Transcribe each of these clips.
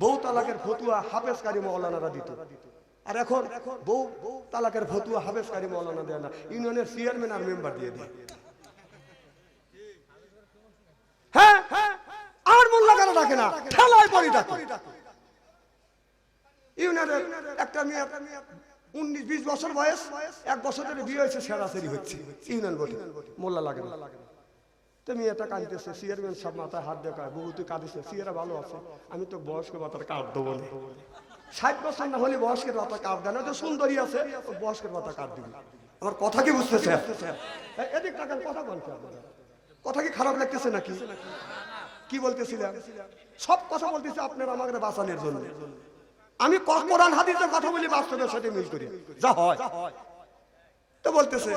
বউ তালাকের ফতুয়া হাফেজকারী মৌলানারা দিত। আর এখন বউ তালাকের ফতুয়া হাফেজকারী মৌলানা দেয় না। ইউনিয়নের চেয়ারম্যান আর মেম্বার দিয়ে দেয়। হ্যাঁ? মোল্লা লাগে না। তো মেয়েটা কাঁদতেছে, চেয়ারম্যান সব মাথায় হাত দেখায় বহু তুই কাঁদিস? সিয়ারা ভালো আছে, আমি তো বয়স্ক, মাথার কাঁদ দেবো না। ষাট বছর না হলে বয়স্কের মাথা কাঁদ দেয় না তো সুন্দরী আছে বয়স্কের মাথা কাঁদ দিবি। আমার কথা কি বুঝতেছে এদিক টাকার কথা আপনারা কথা কি খারাপ লাগতেছে নাকি? কি বলতেছিলাম? সব কথা বলতেছে আপনার আমাকে বাঁচানোর জন্য। আমি কোরআন, হাদিসের কথা বলি, বাস্তবের সাথে মিল করি। যা হয়। তো বলতেছে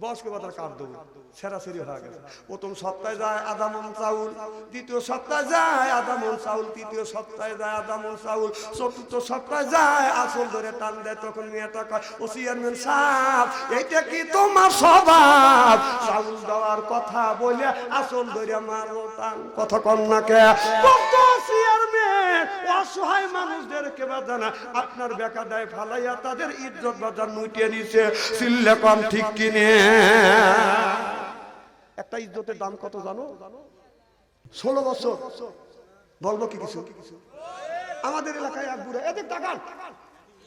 বয়স্ক বাতার কার দেবো সেরাসেরি হয়ে গেছে। প্রথম সপ্তাহে যায় আদামন চাউল, দ্বিতীয় সপ্তাহে যায় আদামন চাউল, তৃতীয় সপ্তাহে যায় আদামন চাউল, চতুর্থ সপ্তাহে যায় আসল ধরে টান দেয় তখন মেয়েটা কয়, ও চেয়ারম্যান সাহেব, এইটা কি তোমার স্বভাব? চাউল দেওয়ার কথা বলে আসল ধরে মারো টান। কথা কন না কে? কত অসহায় মানুষদেরকে বাজানা আপনার বেকা দেয় ফালাইয়া তাদের ইজ্জত বাজার নুটিয়ে নিছে। সিল্লে কম ঠিক কিনে। একটা ইজ্জতের দাম কত জানো? ষোলো বছর। বলব কি কিছু? আমাদের এলাকায় এক বুড়া, এদের টাকান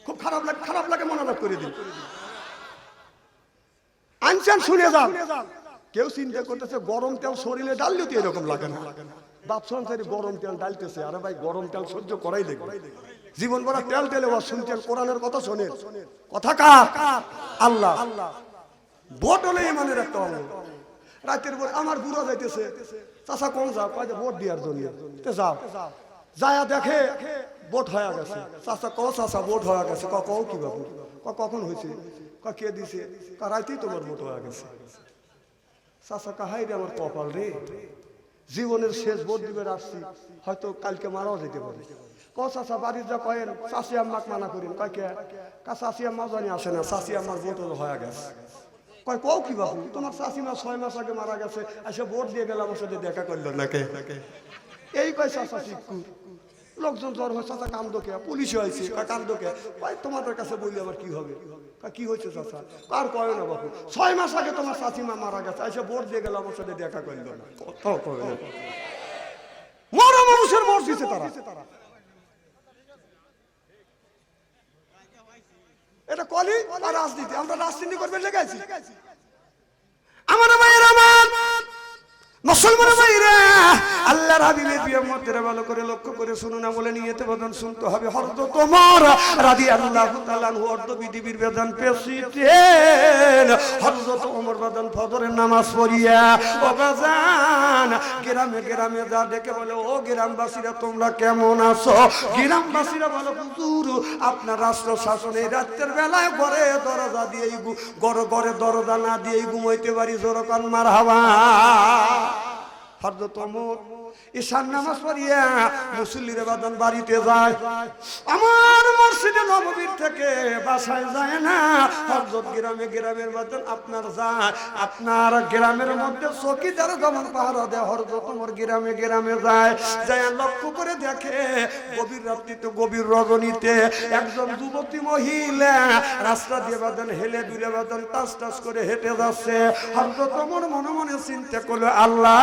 খুব খারাপ লাগে খারাপ লাগে মনোনাথ করে দিন। আনছেন, শুনে যান। কেউ চিন্তা করতেছে, গরম তেল শরীরে ডাললেও তো এরকম লাগে না। বাপ গরম তেল ডালতেছে। আরে ভাই, গরম তেল সহ্য করাই দেখবে জীবন ভরা তেল তেলে বা শুনছেন কোরআনের কথা শোনেন। কথা কার? আল্লাহ। ভোট হলে ইমানের একটা অঙ্গ। রাতের পর আমার বুড়ো যাইতেছে। চাষা কোন যাও? কয় ভোট দেওয়ার জন্য। যাও। যায়া দেখে ভোট হয়ে গেছে। চাষা ক চাষা ভোট হয়ে গেছে। ক কও কি বাবু ক কখন হয়েছে? ক কে দিছে? ক রাইতেই তোমার ভোট হয়ে গেছে। চাষা কাহাই রে আমার কপাল রে? জীবনের শেষ ভোট দিবে আসছি হয়তো কালকে মারাও যেতে পারে। ক চাষা বাড়ির যা কয়েন চাষি আম্মাকে মানা করেন কয় কে? কা চাষি আম্মা জানি আসে না চাষি আম্মার ভোট হয়ে গেছে। কয়, কও কি বাবু তোমার চাষিমা ছয় মাস আগে মারা গেছে, এসে ভোট দিয়ে গেলাম, ওর সাথে দেখা করল নাকে? এই কয় চাষা শিক্ষু। লোকজন জ্বর হয় চাচা কান্দকে পুলিশ হয়েছে কয় কান্দকে কয় তোমাদের কাছে বললে আবার কি হবে? কি হয়েছে চাচা? কার কয় না বাবু ছয় মাস আগে তোমার চাষিমা মারা গেছে এসে ভোট দিয়ে গেলাম ওর সাথে দেখা করল না। কথাও কয় না। মরা মানুষের ভোট দিছে তারা। এটা কলি আর রাজনীতি? আমরা রাজনীতি করবে লেগেছি আমার ভাইয়ের আমার আল্লাহর ভালো করে লক্ষ্য করে শুনুন না শুনতে হবে। তাআলা হরদ বেদন ফজরের নামাজ যা বলে, ও গ্রামবাসীরা, তোমরা কেমন আছো? গ্রামবাসীরা বলো, হুজুর, আপনার রাষ্ট্র শাসনে রাত্রের বেলায় ঘরে দরজা দিয়ে ঘরে ঘরে দরজা না দিয়ে ঘুমাইতে পারি, জোরকান মার হাওয়া ঈশান নামাজ পড়িয়া মুসল্লির বাদন বাড়িতে যায়। আমার মসজিদে থেকে বাসায় যায় না। গ্রামে গ্রামের বাদন আপনার যায়। আপনার গ্রামের মধ্যে যেমন পাহারা দেয় গ্রামে গ্রামে যায়। যায় লক্ষ্য করে দেখে, গভীর রাত্রিতে গভীর রজনীতে একজন যুবতী মহিলা রাস্তা দিয়ে বাদন হেলে দুলে বাদন টাস টাস করে হেঁটে যাচ্ছে। হরদত অমর মনে মনে চিন্তা করল, আল্লাহ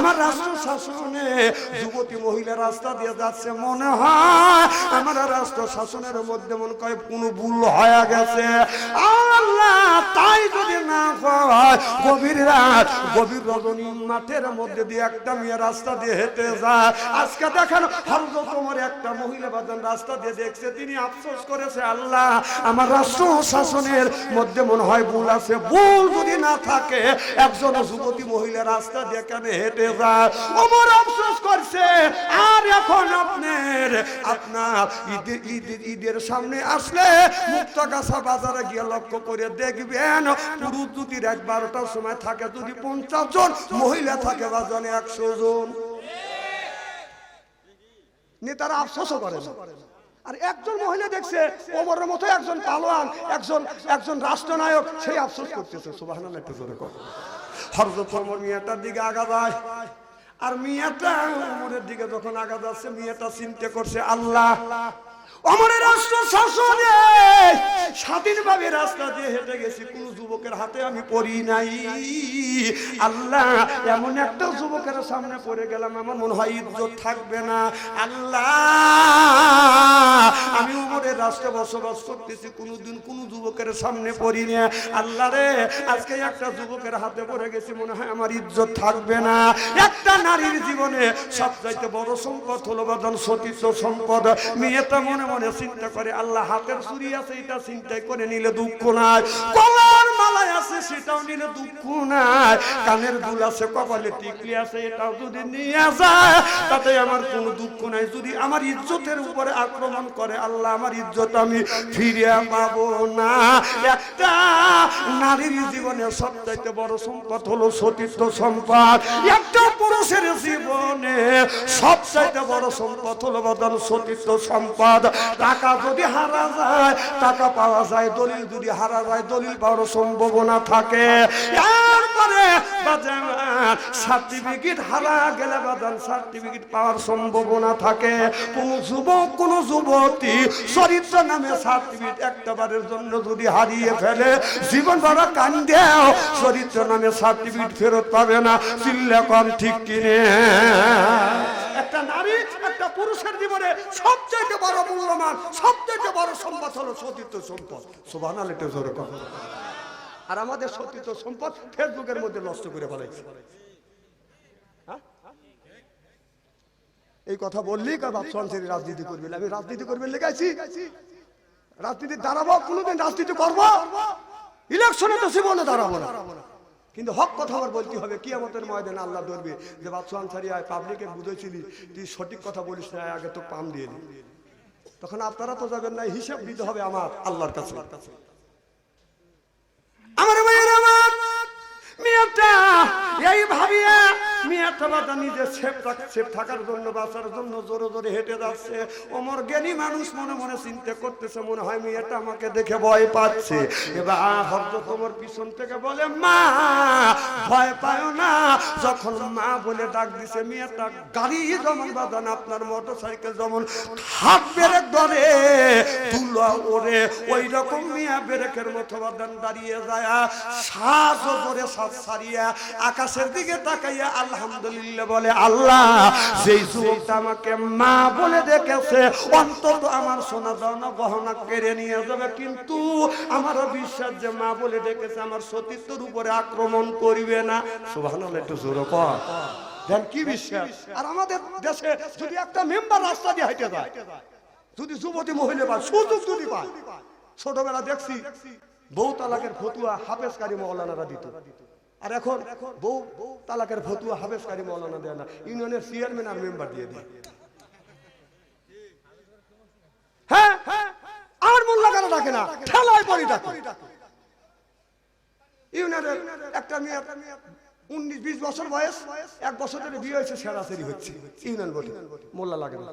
আমার রাষ্ট্র শাসনে যুবতী মহিলা রাস্তা দিয়ে যাচ্ছে, মনে হয় আমার রাষ্ট্র শাসনের মধ্যে মনে কয় কোনো ভুল হয়ে গেছে। আল্লাহ, তাই যদি না হয়, গভীর রাত, গভীর রজনী মাঠের মধ্যে দিয়ে একটা মেয়ে রাস্তা দিয়ে হেঁটে যায়। আজকে দেখেন হরদ তোমার একটা মহিলা বাদন রাস্তা দিয়ে দেখছে, তিনি আফসোস করেছে, আল্লাহ, আমার রাষ্ট্র শাসনের মধ্যে মনে হয় ভুল আছে। ভুল যদি না থাকে, একজন যুবতী মহিলা রাস্তা দিয়ে কেন হেঁটে ওমর আফসোস করছে, আর এখন আপনার আপনার ঈদের ঈদের ঈদের সামনে আসলে বাজারে গিয়ে লক্ষ্য করে দেখবেন, পুরুষ যদি বারোটার সময় থাকে, যদি পঞ্চাশ জন মহিলা থাকে একশো জন। নেতারা আফসোসও করে আর একজন মহিলা দেখছে, ওমরের মতো একজন পালোয়ান, একজন একজন রাষ্ট্রনায়ক, সেই আফসোস করতেছে সুবাহ একটু কর। হরজত ওমর মিয়াটার দিকে আগা যায়। আর মিয়াটা, উমরের দিকে যখন আগা যাচ্ছে, মিয়াটা চিন্তা করছে, আল্লাহ অমরের রাষ্ট্র শাসনে স্বাধীনভাবে রাস্তা দিয়ে হেঁটে গেছি, কোন যুবকের হাতে আমি পড়ি নাই। আল্লাহ, এমন একটা যুবকের সামনে পড়ে গেলাম, আমার মনে হয় ইজ্জত থাকবে না। আল্লাহ, আমি উমরের রাষ্ট্রে বসবাস করতেছি, কোনোদিন কোন যুবকের সামনে পড়ি না। আল্লাহ রে, আজকে একটা যুবকের হাতে পড়ে গেছি, মনে হয় আমার ইজ্জত থাকবে না। একটা নারীর জীবনে সবচাইতে বড় সম্পদ হলো বাদন সতীর্থ সম্পদ। মেয়েটা মনে মনে চিন্তা করে আল্লাহ হাতের চুরি আছে এটা চিন্তাই করে নিলে দুঃখ নাই। কলার মালায় আছে, সেটাও নিলে দুঃখ নাই। কানের দুল আছে, কপালে টিকলি আছে, এটাও যদি নিয়ে যায়, তাতে আমার কোনো দুঃখ নাই। যদি আমার ইজ্জতের উপরে আক্রমণ করে, আল্লাহ আমার ইজ্জত আমি ফিরে পাবো না। একটা নারীর জীবনে সবচাইতে বড় সম্পদ হলো সতীর্থ সম্পদ। একটা পুরুষের জীবনে সবচাইতে বড় সম্পদ হলো বদল সতীর্থ সম্পদ। টাকা যদি হারা যায়, টাকা পাওয়া যায়, দলিল যদি হারা যায়, দলিল পাওয়ার সম্ভাবনা থাকে। হারা গেলে সার্টিফিকেট পাওয়ার থাকে। যুবক নামে সার্টিফিকেট জন্য যদি হারিয়ে ফেলে, জীবন নামে সার্টিফিকেট ফেরত পাবে না। চিল্লে কম ঠিক কিনে। একটা নারী, একটা পুরুষের জীবনে সবচেয়ে বড় মূল্যমান সবচেয়ে বড় সম্পদ হলো সতীর্থ সম্পদ। কথা আর আমাদের সতীর্থ সম্পদ ফেসবুকের মধ্যে নষ্ট করে ফেলাইছে। হ্যাঁ? এই কথা বললি ভাবছেন রাজনীতি করবে, আমি রাজনীতি করবে লেগাইছি। রাজনীতি দাঁড়াবো, কোনোদিন রাজনীতি করব। ইলেকশনে তো জীবনে দাঁড়াবো না। কিন্তু হক কথা আবার বলতে হবে কি আমাদের ময়দানে আল্লাহ ধরবে যে বাদশাহ আনসারি আয় পাবলিকে বুঝেছিলি, তুই সঠিক কথা বলিস না আগে তো পাম দিয়ে তখন আপনারা তো যাবেন না, হিসাব দিতে হবে আমার, আল্লাহর কাছে আমার মায়ের আমার মেয়েটা এই ভাবিয়া জন্য জোরে জোরে হেঁটে যাচ্ছে। ওমর জ্ঞানী মানুষ মনে মনে চিন্তা করতেছে, মনে হয় মেয়েটা আমাকে দেখে ভয় পাচ্ছে। এবার পিছন থেকে বলে যখন মা বলে ডাক দিছে, মেয়েটা গাড়ি যেমন আপনার মোটর সাইকেল যেমন হাত ব্রেক ধরে তুলো ওরে ওই রকম মিয়া ব্রেকের মতো বাদান দাঁড়িয়ে যায় শ্বাস ধরে শ্বাস ছাড়িয়া আকাশের দিকে তাকাইয়া আলহামদুলিল্লাহ বলে আল্লাহ, যেই যুবকটা আমাকে মা বলে দেখেছে অন্তত আমার সোনা দানা গহনা কেড়ে নিয়ে যাবে। কিন্তু আমারও বিশ্বাস যে মা বলে ডেকেছে, আমার সতীত্বর উপরে আক্রমণ করিবে না। সুবহানাল্লাহ, একটু জোরে কর। দেন কি বিশ্বাস? আর আমাদের দেশে যদি একটা মেম্বার রাস্তা দিয়ে হাইটে যায়, যদি যুবতী মহিলা পায়, সুযোগ যদি পায়, ছোটবেলা দেখছি বউ তালাকের ফতুয়া হাফেজকারী মৌলানারা দিত। আর এখন বউ তালাকের ফতুয়া হাফেজকারী মৌলানা দেয় না, ইউনিয়নের চেয়ারম্যান আর মেম্বার দিয়ে দেয়। হ্যাঁ আর মোল্লা কেন ডাকে না? খেলায় পরি ডাকে। ইউনিয়নের একটা মেয়ে উনিশ বিশ বছর বয়স, এক বছর ধরে বিয়ে হয়েছে সেরাসেরি হচ্ছে। ইউনিয়ন বটে, মোল্লা লাগে না।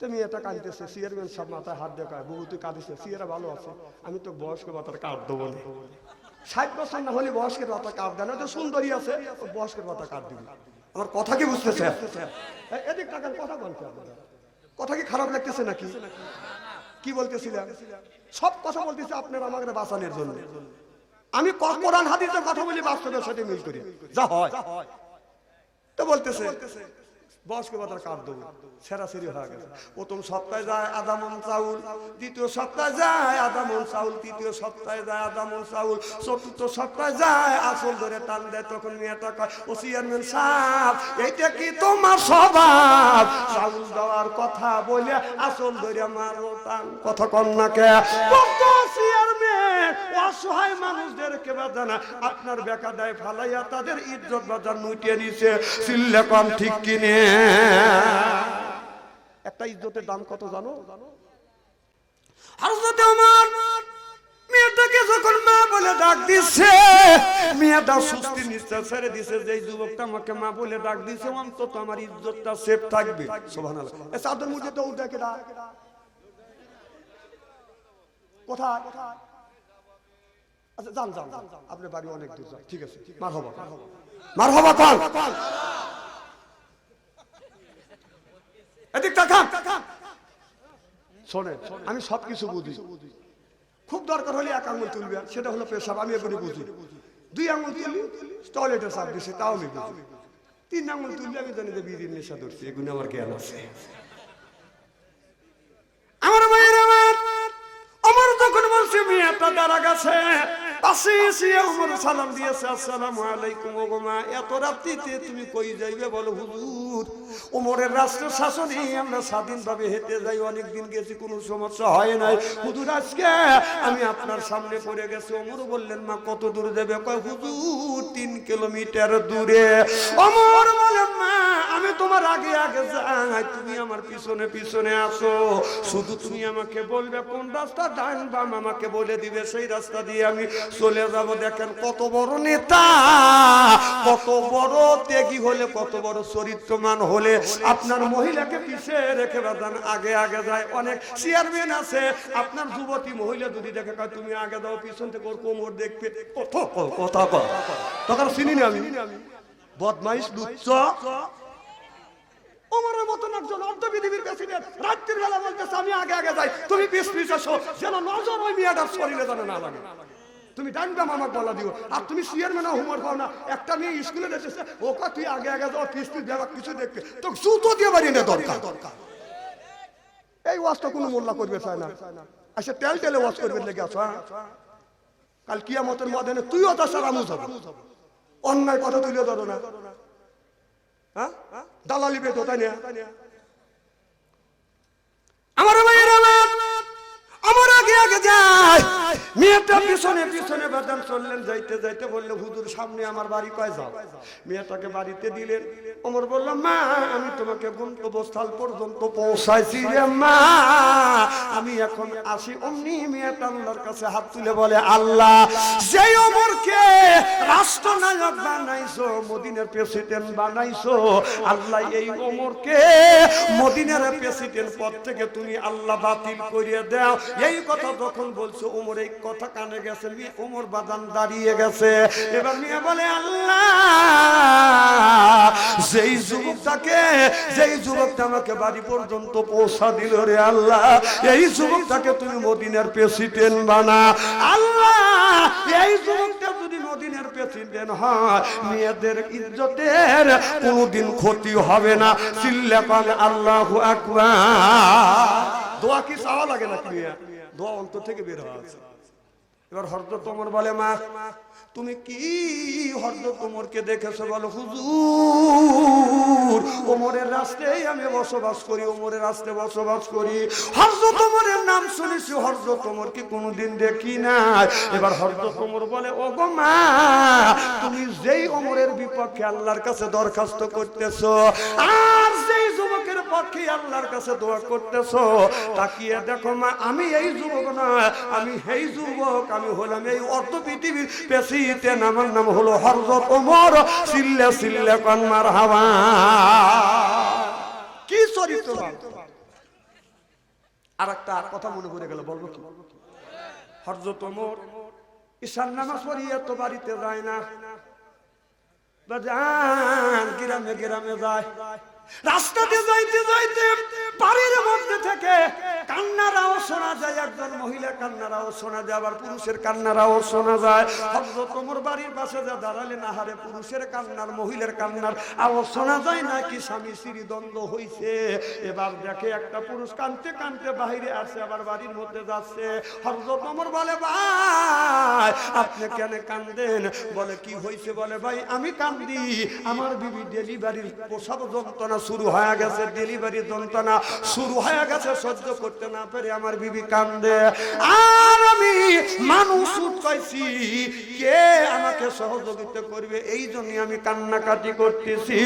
তো মেয়েটা কাঁদতেছে চেয়ারম্যান সব মাথায় হাত দেখায় বহু তুই কাঁদিস সিয়ারা ভালো আছে, আমি তো বয়স্ক মাথার কাঁদ দেবো ষাট বছর না হলে বয়স্কের মাথা কাঁদ দেয় না তো সুন্দরী আছে বয়স্কের মাথা কাঁদ দিবি। আমার কথা কি বুঝতেছে এদিক টাকার কথা বলতে কথা কি খারাপ লাগতেছে নাকি? কি বলতেছিলাম? সব কথা বলতেছে আপনার আমাকে বাঁচানোর জন্য। আমি কোরআন, হাদিসের কথা বলি, বাস্তবের সাথে মিল করি। যা হয়। তো বলতেছে বয়স্ক কার্ড দেবো। সেরাসেরি হয়ে গেছে। প্রথম সপ্তাহে যায় আধা চাউল, দ্বিতীয় সপ্তাহে যায় আধা চাউল, তৃতীয় সপ্তাহে যায় আধা মন চাউল, চতুর্থ সপ্তাহে যায় আসল ধরে টান দেয় তখন মেয়েটা কয় ও চেয়ারম্যান সাহেব এইটা কি তোমার স্বভাব? চাউল দেওয়ার কথা বলে আসল ধরে মারো টান। কথা কন না কে? চেয়ারম্যান, অসহায় মানুষদেরকে বাজানা আপনার ফালাইয়া তাদের ইজ্জত বাজার নুটিয়ে নিছে। চিল্লে কম ঠিক কিনে। একটা ইজ্জতের দাম কত জানো? মেয়েটাকে যখন মা বলে ডাক দিচ্ছে মেয়েটা ছেড়ে দিছে যে যুবকটা মা বলে ডাক দিছে, অন্তত আমার ইজ্জতটা থাকবে। আচ্ছা যান। আপনার বাড়ি অনেক দূর। ঠিক আছে। মার হবা মার হবা এদিক তাকান। শোনে আমি সব কিছু বুঝি। খুব দরকার হলে এক আঙুল তুলবে সেটা হলো পেশাব আমি এগুলি বুঝি। দুই আঙুল তুলি টয়লেটে চাপ দিছে তাও আমি বুঝি। তিন আঙুল তুললে আমি জানি যে বিড়ির নেশা ধরছি এগুলো আমার জ্ঞান আছে। আমার মায়ের আমার আমার তখন বলছে মেয়েটা দাঁড়া গেছে। পাশে এসে আমার সালাম দিয়েছে আসসালামু আলাইকুম ওগমা এত রাত্রিতে তুমি কই যাইবে? বলো হুজুর ওমরের রাষ্ট্র শাসনে আমরা স্বাধীনভাবে হেঁটে যাই, অনেকদিন গেছি, কোনো সমস্যা হয় নাই। হুজুর, আজকে আমি আপনার সামনে পড়ে গেছি। ওমর বললেন, মা, কত দূর যাবে? কয়, হুজুর, তিন কিলোমিটার দূরে। ওমর বলেন, মা, আমি তোমার আগে আগে যাই। তুমি আমার পিছনে পিছনে আসো। শুধু তুমি আমাকে বলবে, কোন রাস্তা? ডান বাম আমাকে বলে দিবে। সেই রাস্তা দিয়ে আমি চলে যাব। দেখেন কত বড় নেতা, কত বড় ত্যাগী হলে কত বড় চরিত্রমান হলে আপনার মহিলাকে পিছিয়ে রেখে বাজান আগে আগে যায়। অনেক চেয়ারম্যান আছে, আপনার যুবতী মহিলা যদি দেখে কয়, তুমি আগে দাও পিছন থেকে ওর কোমর দেখবে। কত কথা কয় তখন চিনি না আমি। বদমাইশ, লুচ্চ। ওমরের মতন একজন অর্ধ পৃথিবীর প্রেসিডেন্ট রাত্রির বেলা বলতেছে, আমি আগে আগে যাই। তুমি পিস পিস আসো। যেন নজর ওই মেয়েটার শরীরে যেন না লাগে। তুমি ডানবাম আমাকে বলা দিও। আর তুমি চেয়ারম্যান হোমওয়ার্ক পাও না। একটা মেয়ে স্কুলে দেখেছে ও কা তুই আগে আগে যাও পিস দেওয়া কিছু দেখবে। তো জুতো দিয়ে বাড়ি না দরকার। এই ওয়াজটা কোনো মোল্লা করবে চায় না। আচ্ছা তেল তেলে ওয়াজ করবে লেগে আছো হ্যাঁ? কাল কিয়ামতের মধ্যে তুইও তো সারা মুজ হবে। অন্যায় কথা তুলিও ধরো না। হ্যাঁ? দালালি বেতো তাই না? আমার আমার আমার আগে আগে যায়। মেয়েটা পিছনে পিছনে বেদান চললেন, যাইতে যাইতে হুজুর, সামনে আমার বাড়ি কয় যাও? মেয়েটাকে বাড়িতে দিলেন। ওমর মা, আমি তোমাকে গন্তব্যস্থল পর্যন্ত পৌঁছাইছি রে মা। আমি এখন আসি। অমনি মেয়েটা আল্লাহর কাছে হাত তুলে বলে, আল্লাহ, যেই ওমরকে রাষ্ট্রনায়ক বানাইছো, মদিনের প্রেসিডেন্ট বানাইছো, আল্লাহ এই ওমরকে মদিনের প্রেসিডেন্ট পদ থেকে তুমি আল্লাহ বাতিল করিয়ে দাও। এই কথা যখন বলছো, ওমর এই কথা কানে গেছে মেয়ে ওমর বাদান দাঁড়িয়ে গেছে। এবার মেয়ে বলে, আল্লাহ, যেই যুবকটাকে, যেই যুবকটা আমাকে বাড়ি পর্যন্ত পৌঁছা দিল রে আল্লাহ, এই যুবকটাকে তুমি প্রেসিডেন্ট বানা। আল্লাহ, এই যুবকটা যদি প্রেসিডেন্ট হয়, মেয়েদের ইজ্জতের কোনোদিন ক্ষতি হবে না। চিল্লা পান, আল্লাহ দোয়া কি চাওয়া লাগে না দোয়া অন্তর থেকে বের হওয়া আছে। এবার হরদ তোমর বলে, মা, তুমি কি হরদ তোমরকে দেখেছ বলো, হুজুর? ওমরের রাস্তায় আমি বসবাস করি, ওমরের রাস্তায় বসবাস করি। হরদ তোমরের নাম শুনেছি হরদ তোমরকে কোনোদিন দেখি না এবার হরদ তোমর বলে ও গো মা, তুমি যেই ওমরের বিপক্ষে আল্লাহর কাছে দরখাস্ত করতেছো, আর যেই যুবকের পক্ষে আল্লাহর কাছে দোয়া করতেছো। তাকিয়ে দেখো মা, আমি এই যুবক না, আমি এই যুবক, আমি হলাম এই অর্ধ পৃথিবীর প্রেসিডেন্ট আমার নাম হলো হরজত ওমর। সিল্লে সিল্লে কন মার হাওয়া কি চরিত্র? আর একটা কথা মনে পড়ে গেল, বলব কি? হরজত ওমর, ঈশান নামাজ পড়িয়ে তো বাড়িতে যায় না। গ্রামে গ্রামে যায়। রাস্তাতে যাইতে যাইতে বাড়ির মধ্যে থেকে কান্নার আওয়াজ শোনা যায়, একজন মহিলা কান্নার আওয়াজ শোনা যায়, আবার পুরুষের কান্নার আওয়াজ শোনা যায়। ওমর বাড়ির পাশে যা দাঁড়ালেন আহারে পুরুষের কান্নার, মহিলার কান্নার আওয়াজ শোনা যায় নাকি স্বামী স্ত্রী দ্বন্দ্ব হইছে। এবার দেখে একটা পুরুষ কানতে কানতে বাইরে আসে, আবার বাড়ির মধ্যে যাচ্ছে। হযরত ওমর বলে ভাই আপনি কেন কান্দেন? বলে, কি হয়েছে বলে, ভাই, আমি কান্দি। আমার বিবি ডেলিভারির প্রসব যন্ত্রণা শুরু হয়ে গেছে, ডেলিভারি যন্ত্রণা শুরু হয়ে গেছে, সহ্য করতে না পেরে আমার বিবি কান্দে। আর আমি মানুষ কে আমাকে সহযোগিতা করবে? এই জন্য আমি কান্নাকাটি করতেছি।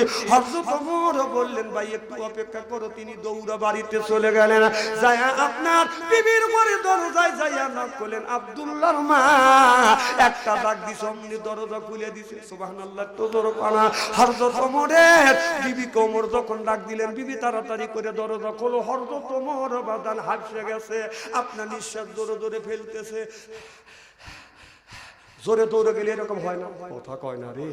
বললেন, ভাই, একটু অপেক্ষা করো, তিনি দৌড়া বাড়িতে চলে গেলেন। যায়া আপনার বিবির ঘরে দরজায় যাইয়া করলেন মা একটা ডাক দিছে, অমনি দরজা খুলে দিছে। সুবহানাল্লাহ, তো জোর পানা হযরত ওমরের বিবি কোমর যখন ডাক দিলেন, বিবি তাড়াতাড়ি করে দরজা খোলো। হযরত ওমর বাদান হাসে গেছে, আপনার নিঃশ্বাস জোরে জোরে ফেলতেছে। জোরে দৌড়ে গেলে এরকম হয় না? কথা কয় না রে।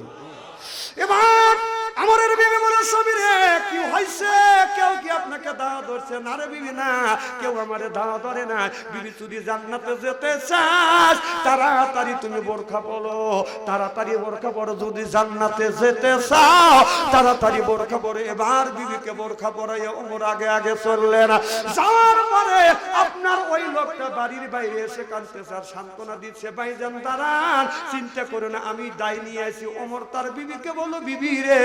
এবার আমার বিবি বলে সবই রে, কি হয়েছে কেউ কি আপনাকে দাওয়া ধরছে? না রে বিবি, না। কেউ আমারে দাওয়া ধরে না। বিবি যদি জান্নাতে যেতে চাস, তাড়াতাড়ি তুমি বোরখা পড়ো তাড়াতাড়ি বোরখা পড়ো যদি জান্নাতে যেতে চাও, তাড়াতাড়ি বোরখা পড়ো এবার বিবিকে বোরখা পড়াই ওমর আগে আগে চললে না। যাওয়ার পরে আপনার ওই লোকটা বাড়ির বাইরে এসে কাঁদতেছে আর সান্ত্বনা দিচ্ছে ভাইজান দাঁড়ান। চিন্তা করে না, আমি দায় নিয়ে আসি ওমর তার বিবিকে বলো বিবি রে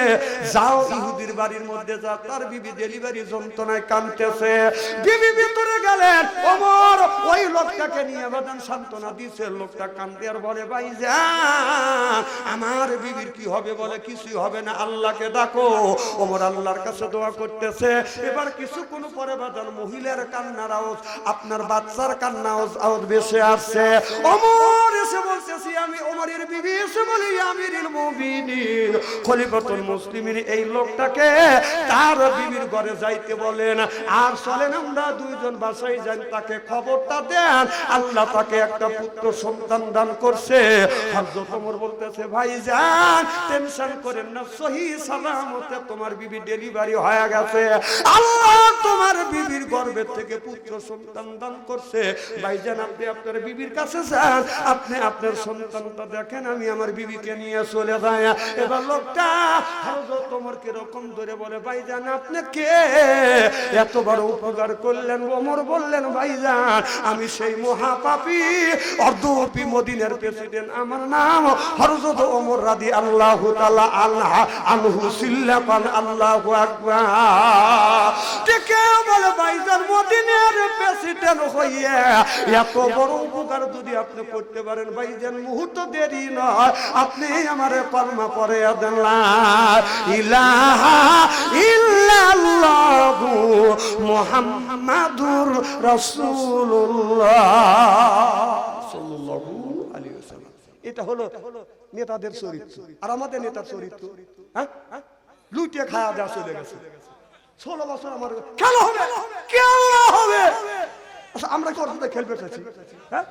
যাও। ইহুদির বাড়ির মধ্যে যা তার বিবি ডেলিভারি যন্ত্রণায় কাঁদতেছে। বিবি ভিতরে গেলেন। ওমর ওই লোকটাকে নিয়ে বাদান সান্ত্বনা দিচ্ছে লোকটা কান্দে আর বলে ভাই আমার বিবির কি হবে বলে কিছুই হবে না আল্লাহকে ডাকো। ওমর আল্লাহর কাছে দোয়া করতেছে। এবার কিছুক্ষণ পরে বাদান মহিলার কান্নার আওয়াজ আপনার বাচ্চার কান্না আওয়াজ বেশি আসছে। ওমর এসে বলতেছি আমি ওমরের বিবি এসে বলি আমিরুল মুমিনিন খলিফাতুল মুসলিমিন এই লোকটাকে তার বিবির ঘরে যাইতে বলেন। আর চলেন আমরা দুইজন বাসায় যান, তাকে খবরটা দেন। আল্লাহ তাকে একটা পুত্র সন্তান দান করছে। বলতেছে, ভাই যান, টেনশন করেন না, সহি সালামতে তোমার বিবি ডেলিভারি হয়ে গেছে। আল্লাহ তোমার বিবির থেকে পুত্র সন্তান দান করছে। আপনি আপনার বিবির কাছে যান। আপনি আপনার সন্তানটা দেখেন, আমি আমার বিবিকে নিয়ে চলে যাই। এবার লোকটা আমি সেই মহাপাপী অর্ধপি মদিনের প্রেসিডেন্ট। আমার নাম হযরত ওমর রাদি আল্লাহ আল্লাহ আনহু সিল্লাকান আল্লাহু এত বড় উপকার যদি আপনি করতে পারেন, ভাইজান, মুহূর্ত দেরি নয়, আপনি আমারে কলমা পরে দেন ইলাহা ইল্লাল্লাহু এটা হলো নেতাদের চরিত্র। আর আমাদের নেতার চরিত্র হ্যাঁ? লুটিয়ে খাওয়া দেওয়া চলে গেছে। ষোলো বছর আমার হবে, খেলা হবে। আচ্ছা আমরা কি খেলতে হ্যাঁ?